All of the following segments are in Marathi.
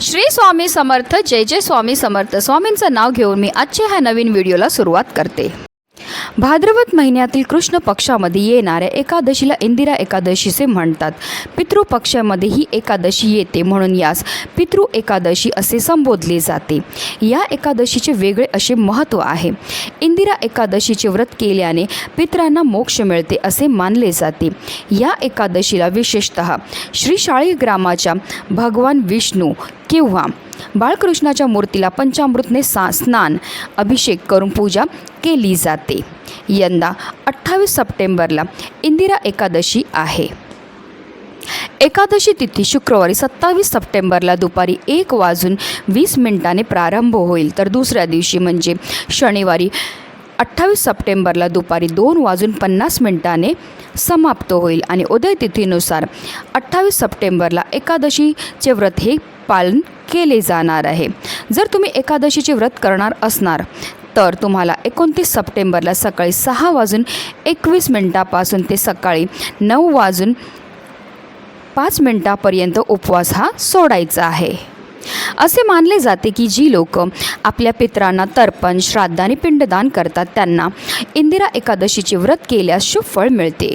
श्री स्वामी समर्थ जय जय स्वामी समर्थ. स्वामींचं नाव घेऊन मी आजच्या ह्या नवीन व्हिडिओला सुरुवात करते. भाद्रवत महिन्यातील कृष्ण पक्षामध्ये येणाऱ्या एकादशीला इंदिरा एकादशीचे म्हणतात. पितृपक्षामध्ये ही एकादशी येते म्हणून यास पितृ एकादशी असे संबोधले जाते. या एकादशीचे वेगळे असे महत्त्व आहे. इंदिरा एकादशीचे व्रत केल्याने पितरांना मोक्ष मिळते असे मानले जाते. या एकादशीला विशेषत श्री ग्रामाच्या भगवान विष्णू किंवा बाळकृष्णाच्या मूर्तीला पंचामृतने सा स्नान अभिषेक करून पूजा केली जाते. यंदा अठ्ठावीस सप्टेंबरला इंदिरा एकादशी आहे. एकादशी तिथी शुक्रवारी सत्तावीस सप्टेंबरला दुपारी एक वाजून वीस मिनिटाने प्रारंभ होईल. तर दुसऱ्या दिवशी म्हणजे शनिवारी अठ्ठावीस सप्टेंबरला दुपारी दोन वाजून पन्नास मिनिटाने समाप्त होईल. आणि उदय तिथीनुसार अठ्ठावीस सप्टेंबरला एकादशीचे व्रत हे पालन केले जाणार आहे. जर तुम्ही एकादशीचे व्रत करणार असणार तर तुम्हाला एकोणतीस सप्टेंबरला सकाळी सहा वाजून एकवीस मिनटापासून ते सकाळी नऊ वाजून पाच मिनटापर्यंत उपवास हा सोडायचा आहे. असे मानले जाते की जी लोक आपल्या पित्रांना तर्पण श्राद्ध आणि पिंडदान करतात त्यांना इंदिरा एकादशीचे व्रत केल्यास शुभ फळ मिळते.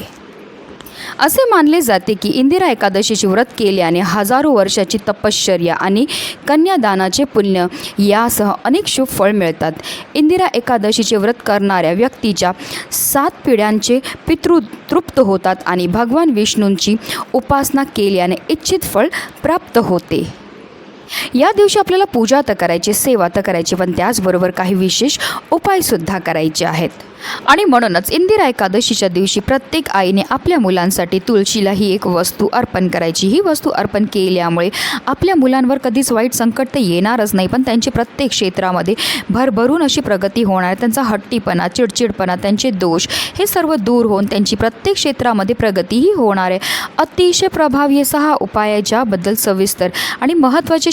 असे मानले जाते की इंदिरा एकादशीचे व्रत केल्याने हजारो वर्षाची तपश्चर्या आणि कन्यादानाचे पुण्य यासह अनेक शुभ फळ मिळतात. इंदिरा एकादशीचे व्रत करणाऱ्या व्यक्तीच्या सात पिढ्यांचे पितृ तृप्त होतात आणि भगवान विष्णूंची उपासना केल्याने इच्छित फळ प्राप्त होते. या दिवशी आपल्याला पूजा तर करायची सेवा तर करायची पण त्याचबरोबर काही विशेष उपायसुद्धा करायचे आहेत. आणि म्हणूनच इंदिरा एकादशीच्या दिवशी प्रत्येक आईने आपल्या मुलांसाठी तुळशीला ही एक वस्तू अर्पण करायची. ही वस्तू अर्पण केल्यामुळे आपल्या मुलांवर कधीच वाईट संकट तर येणारच नाही पण त्यांची प्रत्येक क्षेत्रामध्ये भरभरून अशी प्रगती होणार. त्यांचा हट्टीपणा चिडचिडपणा त्यांचे दोष हे सर्व दूर होऊन त्यांची प्रत्येक क्षेत्रामध्ये प्रगतीही होणार आहे. अतिशय प्रभावी असा हा उपाय आहे ज्याबद्दल सविस्तर आणि महत्त्वाचे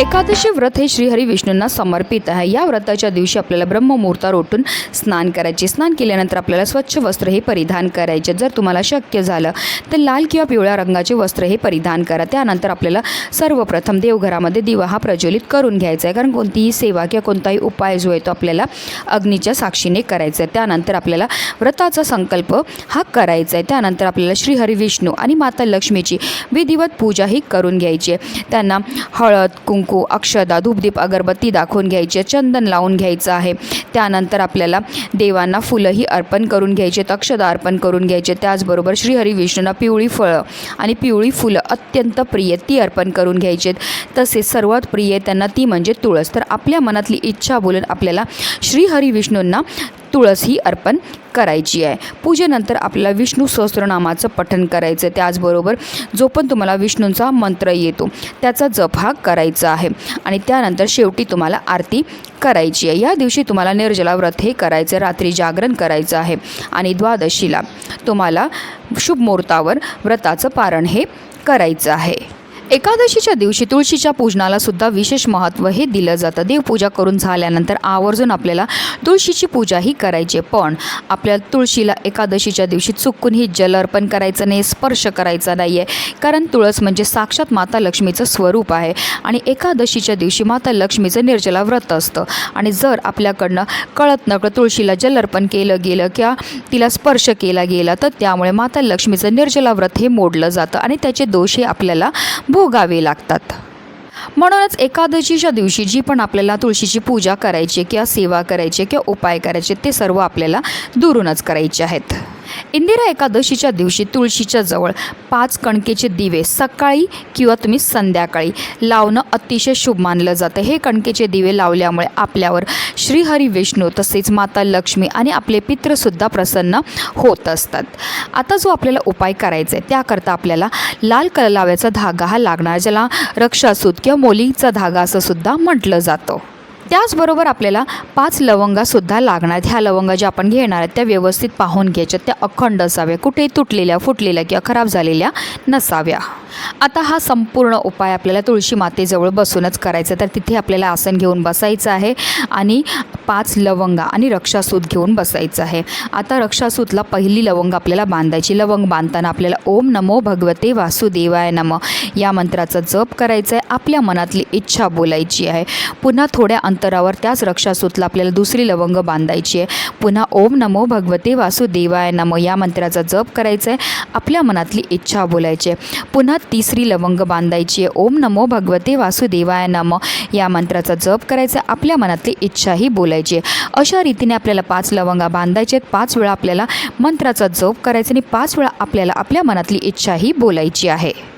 एकादशी व्रत हे श्रीहरी विष्णूंना समर्पित आहे. या व्रताच्या दिवशी आपल्याला ब्रह्ममुहूर्तावर उठून स्नान करायचे. स्नान केल्यानंतर आपल्याला स्वच्छ वस्त्र हे परिधान करायचे. जर तुम्हाला शक्य झालं तर लाल किंवा पिवळ्या रंगाचे वस्त्र हे परिधान करा. त्यानंतर आपल्याला सर्वप्रथम देवघरामध्ये दिवा हा प्रज्वलित करून घ्यायचा आहे. कारण कोणतीही सेवा किंवा कोणताही उपाय जो आहे तो आपल्याला अग्नीच्या साक्षीने करायचा आहे. त्यानंतर आपल्याला व्रताचा संकल्प हा करायचा आहे. त्यानंतर आपल्याला श्रीहरी विष्णू आणि माता लक्ष्मीची विधिवत पूजा ही करून घ्यायची आहे. त्यांना हळद कुंकू अक्षदा धूपदीप अगरबत्ती दाखवून घ्यायची चंदन लावून घ्यायचं आहे. त्यानंतर आपल्याला देवांना फुलंही अर्पण करून घ्यायचे अक्षदा अर्पण करून घ्यायचे. त्याचबरोबर श्रीहरी विष्णूंना पिवळी फळं आणि पिवळी फुलं अत्यंत प्रिय ती अर्पण करून घ्यायचे तसेच सर्वात प्रिय त्यांना ती म्हणजे तुळस. तर आपल्या मनातली इच्छा बोलून आपल्याला श्रीहरी विष्णूंना तुळस ही अर्पण करायची आहे. पूजेनंतर आपल्याला विष्णू सहस्त्रनामाचं पठण करायचं आहे. त्याचबरोबर जो पण तुम्हाला विष्णूंचा मंत्र येतो त्याचा जप हा करायचा आहे. आणि त्यानंतर शेवटी तुम्हाला आरती करायची आहे. या दिवशी तुम्हाला निर्जला व्रत हे करायचं रात्री जागरण करायचं आहे. आणि द्वादशीला तुम्हाला शुभ मुहूर्तावर व्रताचं पारण हे करायचं आहे. एकादशीच्या दिवशी तुळशीच्या पूजनाला सुद्धा विशेष महत्त्व हे दिलं जातं. देवपूजा करून झाल्यानंतर आवर्जून आपल्याला तुळशीची पूजा ही करायची पण आपल्या तुळशीला एकादशीच्या दिवशी चुकूनही जल अर्पण करायचं नाही स्पर्श करायचा नाही आहे कारण तुळस म्हणजे साक्षात माता लक्ष्मीचं स्वरूप आहे. आणि एकादशीच्या दिवशी माता लक्ष्मीचं निर्जला व्रत असतं. आणि जर आपल्याकडनं कळत नकळत तुळशीला जल अर्पण केलं गेलं किंवा तिला स्पर्श केला गेला तर त्यामुळे माता लक्ष्मीचं निर्जला व्रत हे मोडलं जातं. आणि त्याचे दोष हे आपल्याला भोगावे लागतात. म्हणूनच एकादशीच्या दिवशी जी पण आपल्याला तुळशीची पूजा करायची किंवा सेवा करायची किंवा उपाय करायचे ते सर्व आपल्याला दुरूनच करायचे आहेत. इंदिरा एकादशीच्या दिवशी तुळशीच्या जवळ पाच कणकेचे दिवे सकाळी किंवा तुम्ही संध्याकाळी लावणं अतिशय शुभ मानलं जातं. हे कणकेचे दिवे लावल्यामुळे आपल्यावर श्रीहरी विष्णू तसेच माता लक्ष्मी आणि आपले पित्रसुद्धा प्रसन्न होत असतात. आता जो आपल्याला उपाय करायचा आहे त्याकरता आपल्याला लाल कललाव्याचा धागा हा लागणार ज्याला रक्षासूत किंवा मोलीचा धागा असं सुद्धा म्हटलं जातं. त्याचबरोबर आपल्याला पाच लवंगासुद्धा लागणार. आहेत ह्या लवंगा ज्या आपण घेणार आहेत त्या व्यवस्थित पाहून घ्यायच्या. त्या अखंड असाव्या. कुठे तुटलेल्या फुटलेल्या किंवा खराब झालेल्या नसाव्या. आता हा संपूर्ण उपाय आपल्याला तुळशी मातेजवळ बसूनच करायचा तर तिथे आपल्याला आसन घेऊन बसायचं आहे आणि पाच लवंगा आणि रक्षासूत घेऊन बसायचं आहे. आता रक्षासूतला पहिली लवंग आपल्याला बांधायची. लवंग बांधताना आपल्याला ओम नमो भगवते वासुदेवाय नम या मंत्राचा जप करायचा आहे. आपल्या मनातली इच्छा बोलायची आहे. पुन्हा थोड्या अंतरावर त्याच रक्षासूतला आपल्याला दुसरी लवंग बांधायची आहे. पुन्हा ओम नमो भगवते वासुदेवाय नम या मंत्राचा जप करायचा आहे. आपल्या मनातली इच्छा बोलायची आहे. पुन्हा तिसरी लवंग बांधायची आहे. ओम नमो भगवते वासुदेवाय नम. या मंत्राचा जप करायचा आपल्या मनातली इच्छाही बोलायची आहे. अशा रीतीने आपल्याला पाच लवंगा बांधायचे आहेत. पाच वेळा आपल्याला मंत्राचा जप करायचा आणि पाच वेळा आपल्याला आपल्या मनातली इच्छाही बोलायची आहे.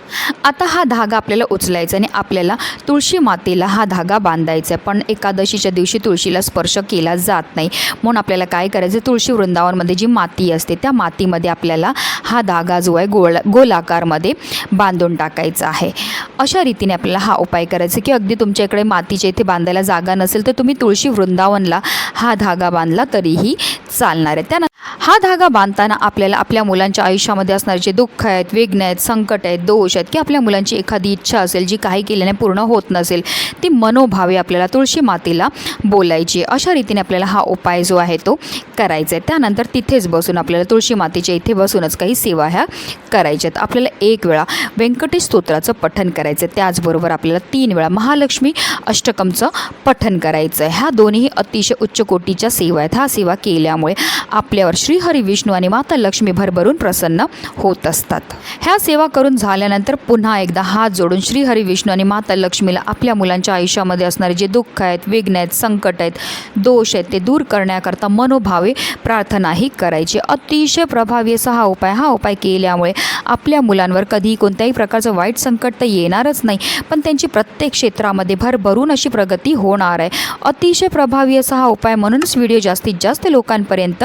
आता हा धागा आपल्याला उचलायचा आणि आपल्याला तुळशी मातेला हा धागा बांधायचा आहे. पण एकादशीच्या दिवशी तुळशीला स्पर्श केला जात नाही. म्हणून आपल्याला काय करायचं? तुळशी वृंदावनमध्ये जी माती असते त्या मातीमध्ये आपल्याला हा धागा जो आहे गोल गोलाकारमध्ये बांधून टाकायचा आहे. अशा रीतीने आपल्याला हा उपाय करायचा की अगदी तुमच्या इकडे मातीच्या इथे बांधायला जागा नसेल तर तुम्ही तुळशी वृंदावनला हा धागा बांधला तरीही चालणार आहे. त्यानंतर हा धागा बांधताना आपल्याला आपल्या मुलांच्या आयुष्यामध्ये असणारे जे दुःख आहेत विघ्न आहेत संकट आहेत दोष आहेत की आपल्या मुलांची एखादी इच्छा असेल जी काही केल्याने पूर्ण होत नसेल ती मनोभावे आपल्याला तुळशी मातेला बोलायची अशा रीतीने आपल्याला हा उपाय जो आहे तो करायचा आहे. त्यानंतर तिथेच बसून आपल्याला तुळशी मातेच्या इथे बसूनच काही सेवा ह्या करायच्या आहेत. आपल्याला एक वेळा व्यंकटेश स्तोत्राचं पठन करायचं आहे. त्याचबरोबर आपल्याला तीन वेळा महालक्ष्मी अष्टकमचं पठन करायचं आहे. ह्या दोन्ही अतिशय उच्च कोटीच्या सेवा आहेत. ह्या सेवा केल्यामुळे आपल्यावर श्रीहरी विष्णू आणि माता लक्ष्मी भरभरून प्रसन्न होत असतात. ह्या सेवा करून झाल्यानंतर पुन्हा एकदा हात जोडून श्रीहरी विष्णू आणि माता लक्ष्मीला आपल्या मुलांच्या आयुष्यामध्ये असणारे जे दुःख आहेत विघ्न आहेत संकट आहेत दोष आहेत ते दूर करण्याकरता मनोभावे प्रार्थनाही करायची. अतिशय प्रभावी असा हा उपाय हा उपाय केल्यामुळे आपल्या मुलांवर कधीही कोणत्याही प्रकारचं वाईट संकट तर येणारच नाही पण त्यांची प्रत्येक क्षेत्रामध्ये भरभरून अशी प्रगती होणार आहे. अतिशय प्रभावी असा हा उपाय म्हणूनच व्हिडिओ जास्तीत जास्त लोकांपर्यंत